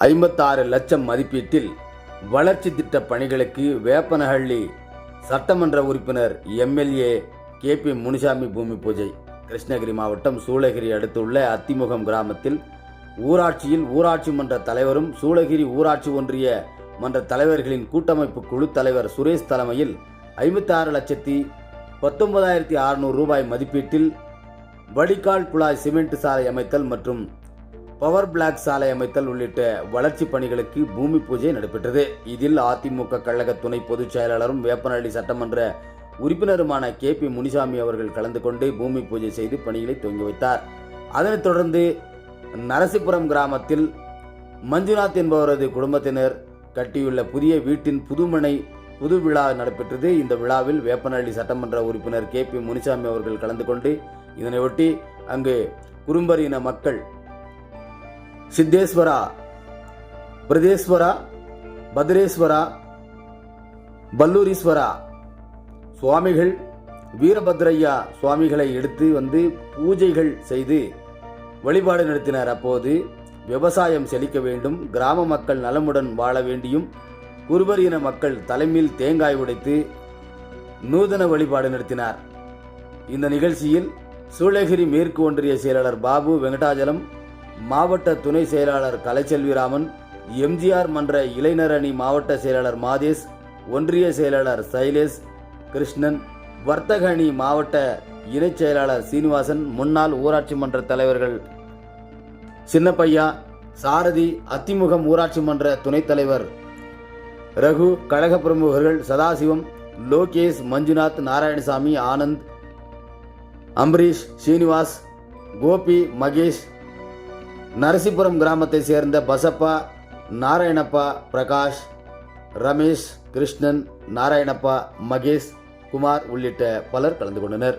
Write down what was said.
ஐம்பத்தாறு லட்சம் மதிப்பீட்டில் வளர்ச்சி திட்ட பணிகளுக்கு வேப்பனஹள்ளி சட்டமன்ற உறுப்பினர் எம்எல்ஏ கே பி முனிசாமி பூமி பூஜை. கிருஷ்ணகிரி மாவட்டம் சூளகிரி அடுத்துள்ள அத்திமுகம் கிராமத்தில் ஊராட்சியில் ஊராட்சி மன்ற தலைவரும் சூளகிரி ஊராட்சி ஒன்றிய மன்ற தலைவர்களின் கூட்டமைப்பு குழு தலைவர் சுரேஷ் தலைமையில் ஐம்பத்தாறு லட்சத்தி பத்தொன்பதாயிரத்தி அறுநூறு ரூபாய் மதிப்பீட்டில் வடிகால் குழாய் சிமெண்ட் சாலை அமைத்தல் மற்றும் பவர் பிளாக் சாலை அமைத்தல் உள்ளிட்ட வளர்ச்சி பணிகளுக்கு பூமி பூஜை நடைபெற்றது. இதில் அதிமுக கழக துணை பொதுச் செயலாளரும் வேப்பனஹள்ளி சட்டமன்ற உறுப்பினருமான கே பி முனிசாமி அவர்கள் கலந்து கொண்டு பூமி பூஜை செய்து பணிகளை துவங்கி வைத்தார். அதனைத் தொடர்ந்து நரசிபுரம் கிராமத்தில் மஞ்சுநாத் என்பவரது குடும்பத்தினர் கட்டியுள்ள புதிய வீட்டின் புதுமனை புது விழா நடைபெற்றது. இந்த விழாவில் வேப்பனஹள்ளி சட்டமன்ற உறுப்பினர் கே பி முனிசாமி அவர்கள் கலந்து கொண்டு இதனையொட்டி அங்கு குறும்பர் இன மக்கள் சித்தேஸ்வரா பிரதேஸ்வரா பத்ரேஸ்வரா பல்லூரீஸ்வரா சுவாமிகள் வீரபத்ரையா சுவாமிகளை எடுத்து வந்து பூஜைகள் செய்து வழிபாடு நடத்தினர். அப்போது விவசாயம் செழிக்க வேண்டும் கிராம மக்கள் நலமுடன் வாழ வேண்டியும் குருபர் இன மக்கள் தலைமையில் தேங்காய் உடைத்து நூதன வழிபாடு நடத்தினார். இந்த நிகழ்ச்சியில் சூளகிரி மேற்கு ஒன்றிய செயலாளர் பாபு வெங்கடாஜலம் மாவட்ட துணை செயலாளர் கலைச்செல்விராமன் எம்ஜிஆர் மன்ற இளைஞர் அணி மாவட்ட செயலாளர் மாதேஷ் ஒன்றிய செயலாளர் சைலேஷ் கிருஷ்ணன் வர்த்தக அணி மாவட்ட இணைச் செயலாளர் சீனிவாசன் முன்னாள் ஊராட்சி மன்ற தலைவர்கள் சின்னப்பையா சாரதி அத்திமுகம் ஊராட்சி மன்ற துணைத் தலைவர் ரகு கழக பிரமுகர்கள் சதாசிவம் லோகேஷ் மஞ்சுநாத் நாராயணசாமி ஆனந்த் அம்பரீஷ் ஸ்ரீனிவாஸ் கோபி மகேஷ் நரசிபுரம் கிராமத்தை சேர்ந்த பசப்பா நாராயணப்பா பிரகாஷ் ரமேஷ் கிருஷ்ணன் நாராயணப்பா மகேஷ் குமார் உள்ளிட்ட பலர் கலந்து கொண்டனர்.